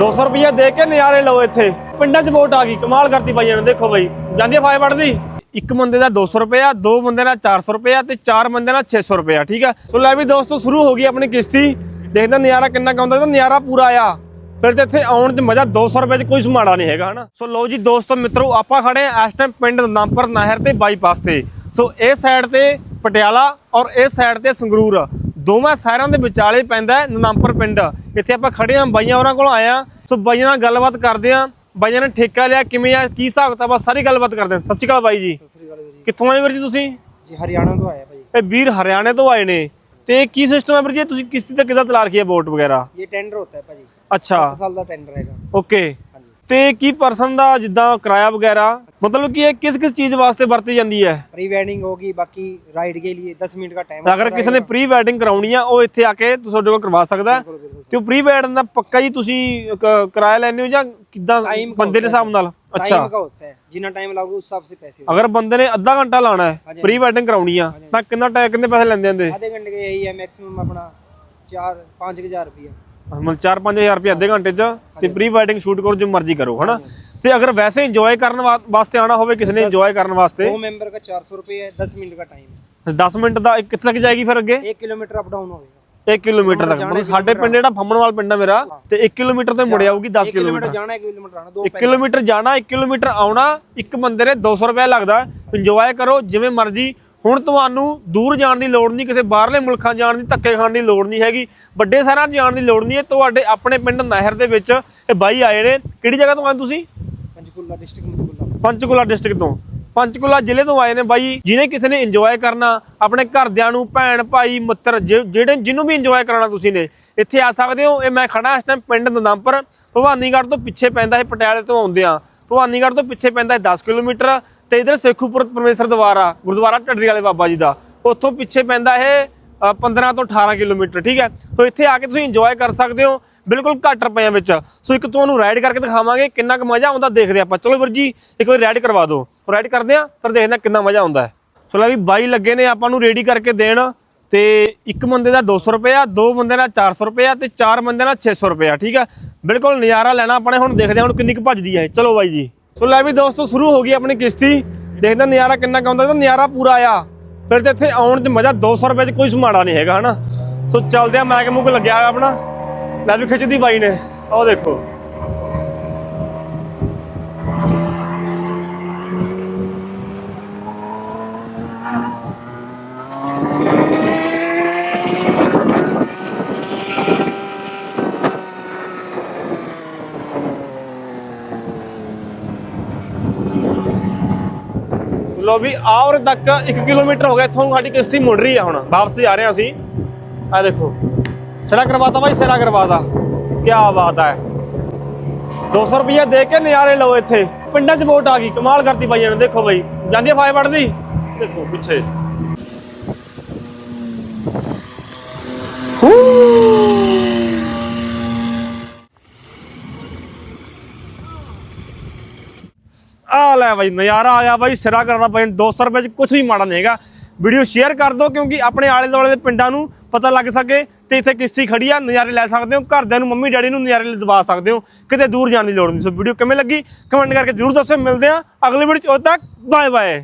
200 ਰੁਪਏ ਦੇ ਕੇ ਨਜ਼ਾਰੇ ਲਓ ਇੱਥੇ। ਪਿੰਡਾਂ 'ਚ ਵੋਟ ਆ ਗਈ। ਕਮਾਲ ਕਰਤੀ ਬਾਈਆਂ ਨੇ। ਦੇਖੋ ਬਾਈ ਜਾਂਦੀ ਆ ਫਾਇ ਵੜਦੀ ਇੱਕ ਬੰਦੇ ਦਾ 200 ਰੁਪਇਆ ਦੋ ਬੰਦੇ ਦਾ 400 ਰੁਪਇਆ ਤੇ ਚਾਰ ਬੰਦੇ ਦਾ 600 ਰੁਪਇਆ ਠੀਕ ਆ? ਸੋ ਲੈ ਵੀ ਦੋਸਤੋ, ਸ਼ੁਰੂ ਹੋ ਗਈ ਆਪਣੀ ਕਿਸ਼ਤੀ। ਦੇਖਦਾ ਨਜ਼ਾਰਾ ਕਿੰਨਾ ਕੁ ਆਉਂਦਾ। ਤਾਂ ਨਜ਼ਾਰਾ ਪੂਰਾ ਆਇਆ ਫਿਰ ਤੇ ਇੱਥੇ ਆਉਣ 'ਚ ਮਜ਼ਾ 200 ਰੁਪਏ 'ਚ ਕੋਈ ਸਮਾੜਾ ਨਹੀਂ ਹੈਗਾ, ਹਨਾ? ਸੋ ਲਓ ਜੀ ਦੋਸਤੋ, ਮਿੱਤਰੋ, ਆਪਾਂ ਖੜੇ ਆ ਇਸ ਟਾਈਮ ਪਿੰਡ ਨਾਮਪਰ ਨਹਿਰ ਤੇ ਬਾਈਪਾਸ ਤੇ। ਸੋ ਇਹ ਸਾਈਡ ਤੇ ਪਟਿਆਲਾ ਔਰ ਇਹ ਸਾਈਡ ਤੇ ਸੰਗਰੂਰ। ਦੋਵਾਂ ਸ਼ਹਿਰਾਂ ਦੇ ਵਿਚਾਲੇ ਪੈਂਦਾ ਨਨਾਮਪੁਰ ਪਿੰਡ। ਇੱਥੇ ਆਪਾਂ ਖੜੇ ਆ ਬਾਈਆਂ ਉਹਨਾਂ ਕੋਲ ਆਏ ਆ ਸੋ ਬਾਈਆਂ ਨਾਲ ਗੱਲਬਾਤ ਕਰਦੇ ਆ ਬਾਈਆਂ ਨੇ ਠੇਕਾ ਲਿਆ ਕਿਵੇਂ ਆ ਕੀ ਹਿਸਾਬ ਕਿਤਾਬ ਆ ਸਾਰੀ ਗੱਲਬਾਤ ਕਰਦੇ ਆ ਸਤਿ ਸ਼੍ਰੀ ਅਕਾਲ ਬਾਈ ਜੀ। ਕਿੱਥੋਂ ਆਏ ਵੀਰ ਜੀ ਤੁਸੀਂ? ਜੀ ਹਰਿਆਣਾ ਤੋਂ ਆਇਆ ਭਾਜੀ ਇਹ ਵੀਰ ਹਰਿਆਣੇ ਤੋਂ ਆਏ ਨੇ। ਤੇ ਕੀ ਸਿਸਟਮ ਹੈ ਵੀਰ ਜੀ? ਤੁਸੀਂ ਕਿਸ਼ਤੀ ਤੇ ਕਿੱਦਾਂ ਤਲਾ ਰੱਖੀ ਹੈ ਵੋਟ ਵਗੈਰਾ? ਇਹ ਟੈਂਡਰ ਹੁੰਦਾ ਹੈ ਭਾਜੀ ਅੱਛਾ। 1 ਸਾਲ ਦਾ ਟੈਂਡਰ ਹੈਗਾ। ਓਕੇ ਤੇ ਕੀ ਪਰਸਨ ਦਾ ਜਿੱਦਾਂ ਕਿਰਾਇਆ ਵਗੈਰਾ ਮਤਲਬ ਕਿ ਇਹ ਕਿਸ ਕਿਸ ਚੀਜ਼ ਵਾਸਤੇ ਵਰਤੀ ਜਾਂਦੀ ਹੈ प्री वेडिंग होगी बाकी राइड के लिए 10 मिनट का टाइम ਅਗਰ ਕਿਸੇ ਨੇ ਪ੍ਰੀ ਵੈਡਿੰਗ ਕਰਾਉਣੀ ਆ ਉਹ ਇੱਥੇ ਆ ਕੇ ਤੁਹਾਡੇ ਕੋਲ ਕਰਵਾ ਸਕਦਾ ਹੈ। ਤੇ ਉਹ ਪ੍ਰੀ ਵੈਡਿੰਗ ਦਾ ਪੱਕਾ ਹੀ ਤੁਸੀਂ ਕ- ਕਿਰਾਇਆ ਲੈਂਦੇ ਹੋ ਜਾਂ ਕਿੱਦਾਂ Time का ਬੰਦੇ ਦੇ ਹਿਸਾਬ ਨਾਲ ਅੱਛਾ टाइम का होता है जितना टाइम लगेगा उस हिसाब से पैसे ਅਗਰ ਬੰਦੇ ਨੇ ਅੱਧਾ ਘੰਟਾ ਲਾਣਾ ਹੈ ਹਾਂਜੀ। ਪ੍ਰੀ ਵੈਡਿੰਗ ਕਰਾਉਣੀ ਆ ਤਾਂ ਕਿੰਨਾ ਟਾਈਮ ਕਿੰਨੇ ਪੈਸੇ ਲੈਂਦੇ ਹੁੰਦੇ आधे घंटे का यही है मैक्सिमम अपना चार पाँच हजार रुपया ਮਤਲਬ 4-5000 ਰੁਪਏ ਅੱਧੇ ਘੰਟੇ 'ਚ ਤੇ ਪ੍ਰੀ ਵੈਡਿੰਗ ਸ਼ੂਟ ਕਰੋ ਜੋ ਮਰਜ਼ੀ ਕਰੋ ਹਨਾ? ਤੇ ਅਗਰ ਵੈਸੇ ਇੰਜੋਏ ਕਰਨ ਵਾਸਤੇ ਆਣਾ ਹੋਵੇ ਕਿਸੇ ਨੇ ਇੰਜੋਏ ਕਰਨ ਵਾਸਤੇ। 2 ਮੈਂਬਰ ਦਾ 400 ਰੁਪਏ ਹੈ 10 ਮਿੰਟ ਦਾ ਟਾਈਮ 10 ਮਿੰਟ ਦਾ ਕਿੱਥੇ ਤੱਕ ਜਾਏਗੀ ਫਿਰ ਅੱਗੇ? 1 ਕਿਲੋਮੀਟਰ ਅਪ ਡਾਊਨ ਹੋਵੇਗਾ। 1 ਕਿਲੋਮੀਟਰ ਤੱਕ। ਮਤਲਬ ਸਾਡੇ ਪਿੰਡ ਜਿਹੜਾ ਫੰਮਣਵਾਲ ਪਿੰਡ ਆ ਮੇਰਾ ਤੇ 1 ਕਿਲੋਮੀਟਰ ਤੋਂ ਮੁੜ ਆਊਗੀ 10 ਕਿਲੋਮੀਟਰ ਜਾਣਾ 1 ਕਿਲੋਮੀਟਰ ਆਣਾ 2 ਕਿਲੋਮੀਟਰ ਜਾਣਾ 1 ਕਿਲੋਮੀਟਰ ਆਉਣਾ ਇੱਕ ਬੰਦੇ ਨੇ 200 ਰੁਪਏ ਲੱਗਦਾ। ਇੰਜੋਏ ਕਰੋ ਜਿਵੇਂ ਮਰਜ਼ੀ ਹੁਣ ਤੁਹਾਨੂੰ ਦੂਰ ਜਾਣ ਦੀ ਲੋੜ ਨਹੀਂ ਕਿਸੇ ਬਾਹਰਲੇ ਮੁਲਕਾਂ ਜਾਣ ਦੀ ਧੱਕੇ ਖਾਣ ਦੀ ਲੋੜ ਨਹੀਂ ਹੈਗੀ। ਵੱਡੇ ਸ਼ਹਿਰਾਂ 'ਚ ਜਾਣ ਦੀ ਲੋੜ ਨਹੀਂ ਹੈ। ਤੁਹਾਡੇ ਆਪਣੇ ਪਿੰਡ ਨਹਿਰ ਦੇ ਵਿੱਚ ਇਹ ਬਾਈ ਆਏ ਨੇ। ਕਿਹੜੀ ਜਗ੍ਹਾ ਤੋਂ ਆਏ ਤੁਸੀਂ? ਪੰਚਕੂਲਾ ਡਿਸਟ੍ਰਿਕਟ ਪੰਚਕੂਲਾ। ਪੰਚਕੂਲਾ ਡਿਸਟ੍ਰਿਕਟ ਤੋਂ। ਪੰਚਕੂਲਾ ਜ਼ਿਲ੍ਹੇ ਤੋਂ ਆਏ ਨੇ ਬਾਈ। ਜਿਹਨੇ ਕਿਸੇ ਨੇ ਇੰਜੋਏ ਕਰਨਾ ਆਪਣੇ ਘਰਦਿਆਂ ਨੂੰ ਭੈਣ ਭਾਈ ਮਿੱਤਰ ਜਿਹੜੇ ਜਿਹਨੂੰ ਵੀ ਇੰਜੋਏ ਕਰਾਉਣਾ ਤੁਸੀਂ ਨੇ ਇੱਥੇ ਆ ਸਕਦੇ ਹੋ। ਇਹ ਮੈਂ ਖੜਾ ਇਸ ਟਾਈਮ ਪਿੰਡ ਨੰਦਮਪੁਰ ਭਵਾਨੀਗੜ੍ਹ ਤੋਂ ਪਿੱਛੇ ਪੈਂਦਾ ਹੈ ਪਟਿਆਲੇ ਤੋਂ ਆਉਂਦੇ ਆ ਭਵਾਨੀਗੜ੍ਹ ਤੋਂ ਪਿੱਛੇ ਪੈਂਦਾ ਹੈ 10 ਕਿਲੋਮੀਟਰ। ਤੇ ਇਧਰ ਸੇਖੂਪੁਰ ਪਰਮੇਸ਼ਰ ਦੁਆਰਾ ਗੁਰਦੁਆਰਾ ਢੱਡਰੀ ਵਾਲੇ ਬਾਬਾ ਜੀ ਦਾ ਉੱਥੋਂ ਪਿੱਛੇ ਪੈਂਦਾ ਇਹ ਅ, 15 ਤੋਂ 18 ਕਿਲੋਮੀਟਰ ਠੀਕ ਹੈ? ਸੋ ਇੱਥੇ ਆ ਕੇ ਤੁਸੀਂ ਇੰਜੋਏ ਕਰ ਸਕਦੇ ਹੋ ਬਿਲਕੁਲ ਘੱਟ ਰੁਪਈਆਂ ਵਿੱਚ। ਸੋ ਇੱਕ ਤੁਹਾਨੂੰ ਰਾਈਡ ਕਰਕੇ ਦਿਖਾਵਾਂਗੇ ਕਿੰਨਾ ਕੁ ਮਜ਼ਾ ਆਉਂਦਾ ਦੇਖਦੇ ਆਪਾਂ। ਚਲੋ ਵੀਰ ਜੀ ਇੱਕ ਵਾਰੀ ਰਾਈਡ ਕਰਵਾ ਦਿਓ। ਰਾਈਡ ਕਰਦੇ ਆ ਫਿਰ ਦੇਖਦੇ ਆ ਕਿੰਨਾ ਮਜ਼ਾ ਆਉਂਦਾ ਹੈ। ਸੋ ਲੈ ਵੀ ਬਾਈ ਲੱਗੇ ਨੇ ਆਪਾਂ ਨੂੰ ਰੈਡੀ ਕਰਕੇ ਦੇਣ ਤੇ ਇੱਕ ਬੰਦੇ ਦਾ 200 ਰੁਪਇਆ ਦੋ ਬੰਦੇ ਦਾ 400 ਰੁਪਇਆ ਤੇ ਚਾਰ ਬੰਦੇ ਦਾ 600 ਰੁਪਇਆ ਠੀਕ ਹੈ? ਬਿਲਕੁਲ ਨਜ਼ਾਰਾ ਲੈਣਾ ਆਪਣੇ ਹੁਣ ਦੇਖਦੇ ਹਾਂ ਹੁਣ ਕਿੰਨੀ ਕੁ ਭੱਜਦੀ ਹੈ ਚਲੋ ਬਾਈ ਜੀ। ਸੋ ਲੈ ਵੀ ਦੋਸਤੋ, ਸ਼ੁਰੂ ਹੋ ਗਈ ਆਪਣੀ ਕਿਸ਼ਤੀ। ਦੇਖਦੇ ਨਜ਼ਾਰਾ ਕਿੰਨਾ ਕੁ ਆਉਂਦਾ। ਤਾਂ ਨਜ਼ਾਰਾ ਪੂਰਾ ਆਇਆ। ਫਿਰ ਤੇ ਇੱਥੇ ਆਉਣ 'ਚ ਮਜ਼ਾ 200 ਰੁਪਏ 'ਚ ਕੋਈ ਸਮਾੜਾ ਨਹੀਂ ਹੈਗਾ, ਹਨਾ? ਸੋ ਚੱਲਦੇ ਆ ਮੈਕ ਮੁਕ ਲੱਗਿਆ ਹੋਇਆ ਆਪਣਾ। ਲੈ ਵੀ ਖਿੱਚਦੀ ਬਾਈ ਨੇ। ਉਹ ਦੇਖੋ। ਲੋ ਵੀ ਆਉਰ ਤੱਕ 1 ਕਿਲੋਮੀਟਰ ਹੋ ਗਿਆ, ਇੱਥੋਂ ਸਾਡੀ ਕਿਸ਼ਤੀ ਮੁੜ ਰਹੀ ਆ ਹੁਣ। ਵਾਪਸ ਜਾ ਰਹੇ ਆ ਅਸੀਂ। ਆ ਦੇਖੋ, ਸਿਰਾ ਕਰਵਾਤਾ ਬਾਈ, ਸਿਰਾ ਕਰਵਾਤਾ। ਕੀ ਬਾਤ ਹੈ 200 ਰੁਪਏ ਦੇ ਕੇ ਨਜ਼ਾਰੇ ਲਓ ਇੱਥੇ। ਪਿੰਡਾਂ 'ਚ ਵੋਟ ਆ ਗਈ, ਕਮਾਲ ਕਰਤੀ ਬਾਈਆਂ ਨੇ ਦੇਖੋ ਬਾਈ। ਜਾਂਦੀ ਆ ਫਾਇ ਵੜਦੀ ਦੇਖੋ, ਪਿੱਛੇ। ਆ ਲੈ ਬਾਈ, ਨਜ਼ਾਰਾ ਆਇਆ ਗਿਆ ਬਾਈ, ਸਿਰਾ ਕਰਨਾ ਪਏ 200 ਰੁਪਏ 'ਚ ਕੁਝ ਵੀ ਮਾੜਾ ਨਹੀਂ ਹੈਗਾ। ਵੀਡੀਓ ਸ਼ੇਅਰ ਕਰ ਦਿਓ ਕਿਉਂਕਿ ਆਪਣੇ ਆਲੇ ਦੁਆਲੇ ਦੇ ਪਿੰਡਾਂ ਨੂੰ ਪਤਾ ਲੱਗ ਸਕੇ ਤੇ ਇੱਥੇ ਕਿਸ਼ਤੀ ਖੜੀ ਆ, ਨਜ਼ਾਰੇ ਲੈ ਸਕਦੇ ਹੋ, ਘਰਦਿਆਂ ਨੂੰ, ਮੰਮੀ, ਡੈਡੀ ਨੂੰ ਨਜ਼ਾਰੇ ਦਵਾ ਸਕਦੇ ਹੋ, ਕਿਤੇ ਦੂਰ ਜਾਣ ਦੀ ਲੋੜ ਨਹੀਂ ਸੋ ਵੀਡੀਓ ਕਿਵੇਂ ਲੱਗੀ? ਕਮੈਂਟ ਕਰਕੇ ਜਰੂਰ ਦੱਸਿਓ, ਮਿਲਦੇ ਆ ਅਗਲੀ ਵੀਡੀਓ 'ਚ, ਉਦੋਂ ਤੱਕ ਬਾਏ ਬਾਏ